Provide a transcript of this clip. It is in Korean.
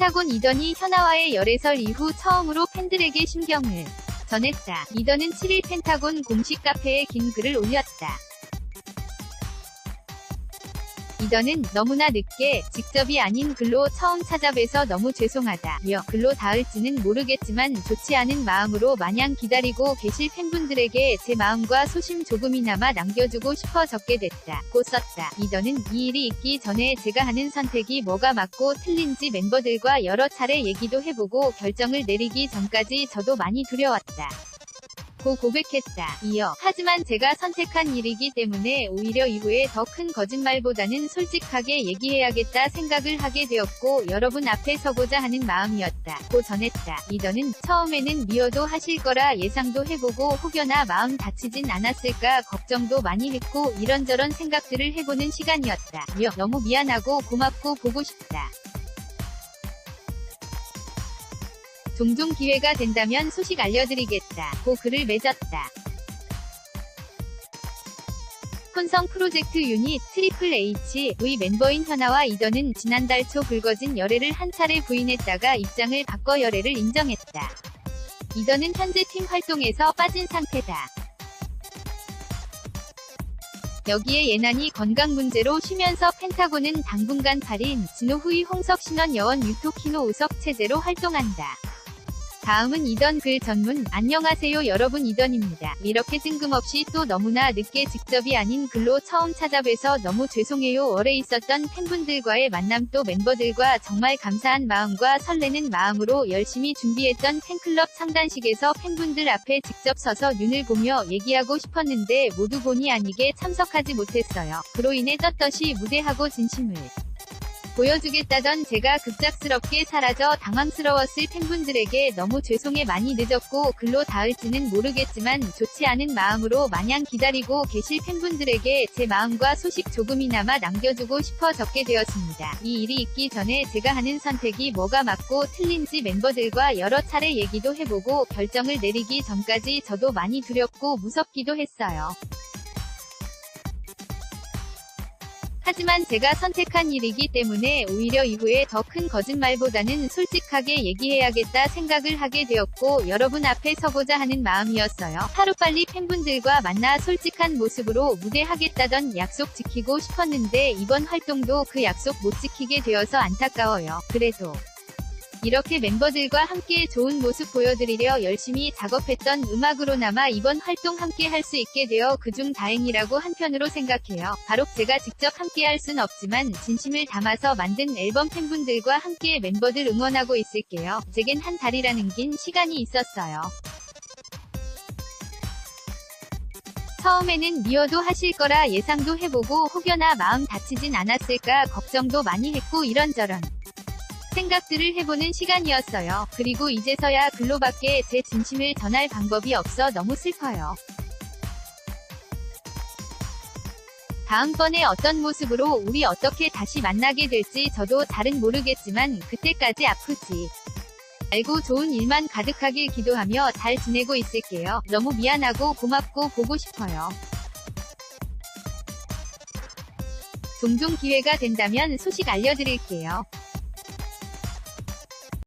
펜타곤 이던이 현아와의 열애설 이후 처음으로 팬들에게 심경을 전했다. 이던은 7일 펜타곤 공식 카페에 긴 글을 올렸다. 이더는 너무나 늦게 직접이 아닌 글로 처음 찾아뵈서 너무 죄송하다. 며 글로 닿을지는 모르겠지만 좋지 않은 마음으로 마냥 기다리고 계실 팬분들에게 제 마음과 소심 조금이나마 남겨주고 싶어 적게 됐다. 고 썼다. 이더는 이 일이 있기 전에 제가 하는 선택이 뭐가 맞고 틀린지 멤버들과 여러 차례 얘기도 해보고 결정을 내리기 전까지 저도 많이 두려웠다. 고 고백했다. 이어 하지만 제가 선택한 일이기 때문에 오히려 이후에 더 큰 거짓말보다는 솔직하게 얘기해야겠다 생각을 하게 되었고 여러분 앞에 서고자 하는 마음이었다. 고 전했다. 이더는 처음에는 미워도 하실 거라 예상도 해보고 혹여나 마음 다치진 않았을까 걱정도 많이 했고 이런저런 생각들을 해보는 시간이었다. 며 너무 미안하고 고맙고 보고 싶다. 종종 기회가 된다면 소식 알려드리겠다. 고 글을 맺었다. 혼성 프로젝트 유닛 트리플 H의 멤버인 현아와 이더는 지난달 초 불거진 열애를 한 차례 부인했다가 입장을 바꿔 열애를 인정했다. 이더는 현재 팀 활동에서 빠진 상태다. 여기에 예난이 건강 문제로 쉬면서 펜타곤은 당분간 8인 진호 후이 홍석 신원 여원 유토키노 우석 체제로 활동한다. 다음은 이던 글 전문 안녕하세요 여러분 이던입니다. 이렇게 뜬금없이 또 너무나 늦게 직접이 아닌 글로 처음 찾아뵈서 너무 죄송해요. 오래 있었던 팬분들과의 만남 또 멤버들과 정말 감사한 마음과 설레는 마음으로 열심히 준비했던 팬클럽 창단식에서 팬분들 앞에 직접 서서 눈을 보며 얘기하고 싶었는데 모두 본의 아니게 참석하지 못했어요. 그로 인해 떳떳이 무대하고 진심을 보여주겠다던 제가 급작스럽게 사라져 당황스러웠을 팬분들에게 너무 죄송해 많이 늦었고 글로 닿을지는 모르겠지만 좋지 않은 마음으로 마냥 기다리고 계실 팬분들에게 제 마음과 소식 조금이나마 남겨주고 싶어 적게 되었습니다. 이 일이 있기 전에 제가 하는 선택이 뭐가 맞고 틀린지 멤버들과 여러 차례 얘기도 해보고 결정을 내리기 전까지 저도 많이 두렵고 무섭기도 했어요. 하지만 제가 선택한 일이기 때문에 오히려 이후에 더 큰 거짓말보다는 솔직하게 얘기해야겠다 생각을 하게 되었고 여러분 앞에 서고자 하는 마음이었어요. 하루빨리 팬분들과 만나 솔직한 모습으로 무대하겠다던 약속 지키고 싶었는데 이번 활동도 그 약속 못 지키게 되어서 안타까워요. 그래도 이렇게 멤버들과 함께 좋은 모습 보여드리려 열심히 작업했던 음악으로나마 이번 활동 함께 할 수 있게 되어 그중 다행이라고 한편으로 생각해요. 바로 제가 직접 함께 할 순 없지만 진심을 담아서 만든 앨범 팬분들과 함께 멤버들 응원하고 있을게요. 제겐 한 달이라는 긴 시간이 있었어요. 처음에는 미워도 하실 거라 예상도 해보고 혹여나 마음 다치진 않았을까 걱정도 많이 했고 이런저런 생각들을 해보는 시간이었어요. 그리고 이제서야 글로밖에 제 진심을 전할 방법이 없어 너무 슬퍼요. 다음번에 어떤 모습으로 우리 어떻게 다시 만나게 될지 저도 잘은 모르겠지만 그때까지 아프지. 알고 좋은 일만 가득하길 기도하며 잘 지내고 있을게요. 너무 미안하고 고맙고 보고 싶어요. 종종 기회가 된다면 소식 알려드릴게요.